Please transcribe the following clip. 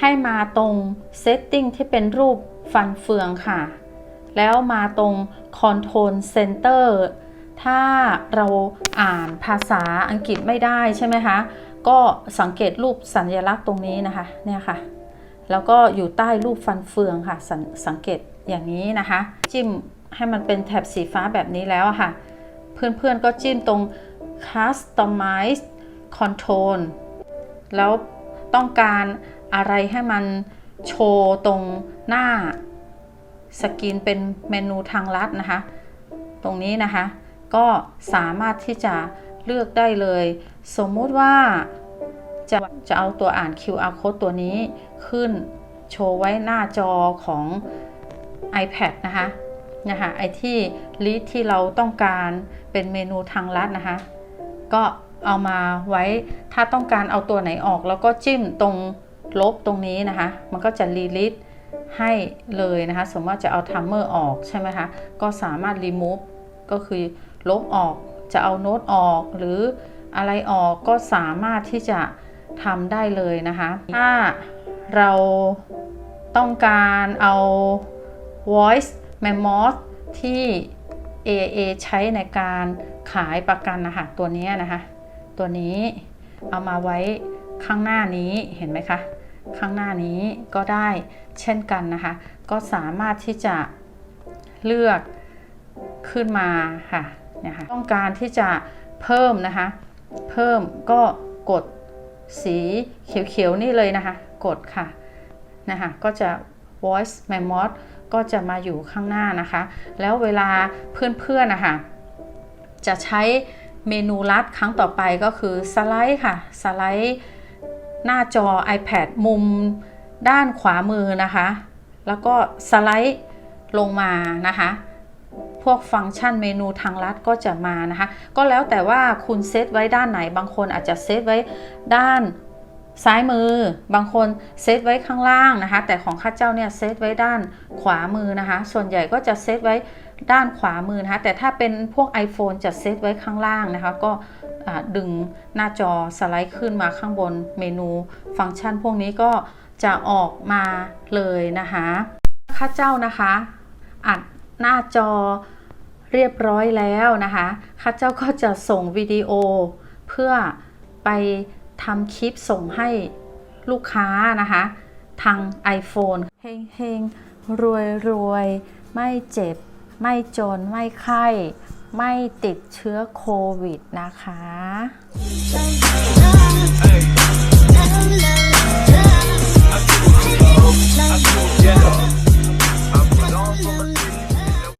ให้มาตรง setting ที่เป็นรูปฟันเฟืองค่ะ แล้วมาตรง control center ถ้าเราอ่านภาษาอังกฤษไม่ได้ใช่ไหมคะ ก็สังเกตรูปสัญลักษณ์ตรงนี้นะคะ เนี่ยค่ะ แล้วก็อยู่ใต้รูปฟันเฟืองค่ะสสังเกตอย่างนี้นะคะ จิ้มให้มันเป็นแถบสีฟ้าแบบนี้แล้วอะค่ะ เพื่อนๆก็จิ้มตรง customize control แล้วต้องการ อะไรให้มันโชว์ตรงหน้าสกรีนเป็นเมนูทางลัดนะคะ ตรงนี้นะคะ ก็สามารถที่จะเลือกได้เลย สมมุติว่าจะจะเอาตัวอ่าน QR code ตัวนี้ขึ้นโชว์ไว้หน้าจอของ iPad นะคะนะคะไอที่ลิสที่เราต้องการเป็นเมนูทางลัดนะคะ ก็เอามาไว้ถ้าต้องการเอาตัวไหนออก แล้วก็จิ้มตรง ลบตรงนี้นะคะ มันก็จะรีลิสให้เลยนะคะ สมมติว่าจะเอาทัมเมอร์ออกใช่ไหมคะ ก็สามารถรีมูฟก็คือลบออก จะเอาโน้ตออกหรืออะไรออกก็สามารถที่จะทำได้เลยนะคะ ถ้าเราต้องการเอา voice memo ที่ A A ใช้ในการขายประกันนะคะตัวนี้นะคะ ตัวนี้เอามาไว้ข้างหน้านี้เห็นไหมคะ ข้างหน้านี้ก็ได้เช่นกันนะคะ ก็สามารถที่จะเลือกขึ้นมาค่ะนี่ยค่ะต้องการที่จะเพิ่มนะคะ เพิ่มก็กดสีเขียวๆนี่เลยนะคะ กดค่ะนะคะก็จะ voice memo ก็จะมาอยู่ข้างหน้านะคะ แล้วเวลาเพื่อนๆนะคะจะใช้เมนูลัดครั้งต่อไปก็คือสไลด์ค่ะ สไลด์ หน้าจอ iPad มุมด้านขวามือนะคะ แล้วก็สไลด์ลงมานะคะ พวกฟังก์ชันเมนูทางลัดก็จะมานะคะ ก็แล้วแต่ว่าคุณเซตไว้ด้านไหน บางคนอาจจะเซตไว้ด้าน ซ้ายมือบางคนเซตไว้ข้างล่างนะคะ แต่ของข้าเจ้าเนี่ยเซตไว้ด้านขวามือนะคะ ส่วนใหญ่ก็จะเซตไว้ด้านขวามือนะคะ แต่ถ้าเป็นพวก iPhone จะเซตไว้ข้างล่างนะคะ ก็ดึงหน้าจอสไลด์ขึ้นมาข้างบนเมนูฟังก์ชันพวกนี้ก็จะออกมาเลยนะคะข้าเจ้านะคะ อัดหน้าจอเรียบร้อยแล้วนะคะข้าเจ้าก็จะส่งวิดีโอเพื่อไป ทำคลิปส่งให้ลูกค้านะคะ ทาง iPhone เฮงเฮงรวยรวยไม่เจ็บ ไม่จน ไม่ไข้ ไม่ติดเชื้อโควิดนะคะ